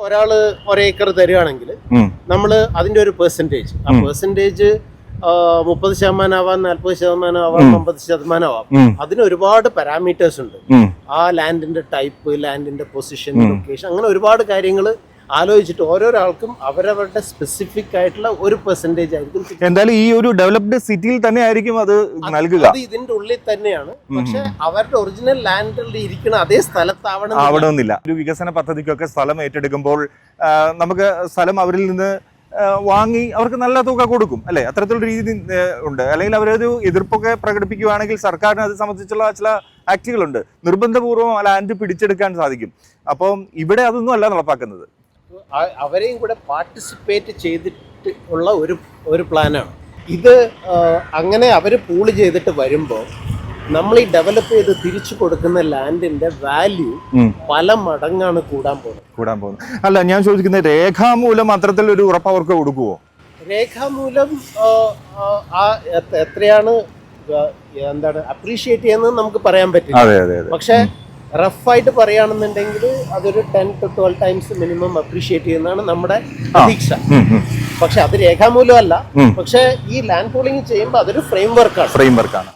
ഒരാൾ ഒരേക്കർ തരികയാണെങ്കിൽ ഉം. നമ്മൾ അതിന്റെ ഒരു പെർസെന്റേജ് ആ പെർസെന്റേജ് മുപ്പത് ശതമാനം ആവാം നാൽപ്പത് ശതമാനം ആവാം അമ്പത് ശതമാനം ആവാം അതിന് ഒരുപാട് പാരാമീറ്റേഴ്സ് ഉണ്ട്. ആ ലാൻഡിന്റെ ടൈപ്പ് ലാൻഡിന്റെ പൊസിഷൻ ലൊക്കേഷൻ അങ്ങനെ ഒരുപാട് കാര്യങ്ങൾ ആലോചിച്ചിട്ട് ഓരോരാൾക്കും അവരവരുടെ സ്പെസിഫിക് ആയിട്ടുള്ള ഒരു പെർസെന്റേജ് ആയിരിക്കും എന്തായാലും ഈ ഒരു ഡെവലപ്ഡ് സിറ്റിയിൽ തന്നെ ആയിരിക്കും അത് നൽകുക. അത് ഇതിന്റെ ഉള്ളിൽ തന്നെയാണ്. പക്ഷെ അവരുടെ ഒറിജിനൽ ലാൻഡിൽ ഇരിക്കുന്ന അതേ സ്ഥലത്താവണം ആവണമെന്നില്ല. ഒരു വികസന പദ്ധതിക്കൊക്കെ സ്ഥലം ഏറ്റെടുക്കുമ്പോൾ നമുക്ക് സ്ഥലം അവരിൽ നിന്ന് വാങ്ങി അവർക്ക് നല്ല തുക കൊടുക്കും. അല്ലെ? അത്തരത്തിലുള്ള രീതി ഉണ്ട്. അല്ലെങ്കിൽ അവരൊരു എതിർപ്പൊക്കെ പ്രകടിപ്പിക്കുകയാണെങ്കിൽ സർക്കാരിന് അത് സംബന്ധിച്ചുള്ള ചില ആക്ടുകളുണ്ട് നിർബന്ധപൂർവം ലാൻഡ് പിടിച്ചെടുക്കാൻ സാധിക്കും. അപ്പം ഇവിടെ അതൊന്നും അല്ല നടപ്പാക്കുന്നത്. അവരെയും കൂടെ പാർട്ടിസിപ്പേറ്റ് ചെയ്തിട്ട് ഉള്ള ഒരു ഒരു പ്ലാനാണ് ഇത് അങ്ങനെ അവർ പൂൾ ചെയ്തിട്ട് വരുമ്പോൾ നമ്മൾ ഈ ഡെവലപ്പ് ചെയ്ത് തിരിച്ചു കൊടുക്കുന്ന ലാൻഡിന്റെ വാല്യൂ പല മടങ്ങാണ് കൂടാൻ പോകുന്നത്. കൂടാൻ പോകുന്നത്. അല്ല ഞാൻ ചോദിക്കുന്നത് രേഖാമൂലം അത്തരത്തിലൊരു ഉറപ്പ് അവർക്ക് കൊടുക്കുവോ? രേഖാമൂലം ആ, ആ, ആ എത്ര- എത്രയാണ് എന്താണ് അപ്രീഷിയേറ്റ് ചെയ്യുന്നത് നമുക്ക് പറയാൻ പറ്റില്ല. പക്ഷെ റഫായിട്ട് പറയുകയാണെന്നുണ്ടെങ്കിൽ അതൊരു ten to twelve times minimum appreciate ചെയ്യുന്നതാണ് നമ്മുടെ പ്രതീക്ഷ. പക്ഷെ അത് രേഖാമൂലമല്ല. പക്ഷെ ഈ ലാൻഡ് പൂളിംഗ് ചെയ്യുമ്പോൾ അതൊരു ഫ്രെയിം വർക്കാണ് ഫ്രെയിം വർക്കാണ്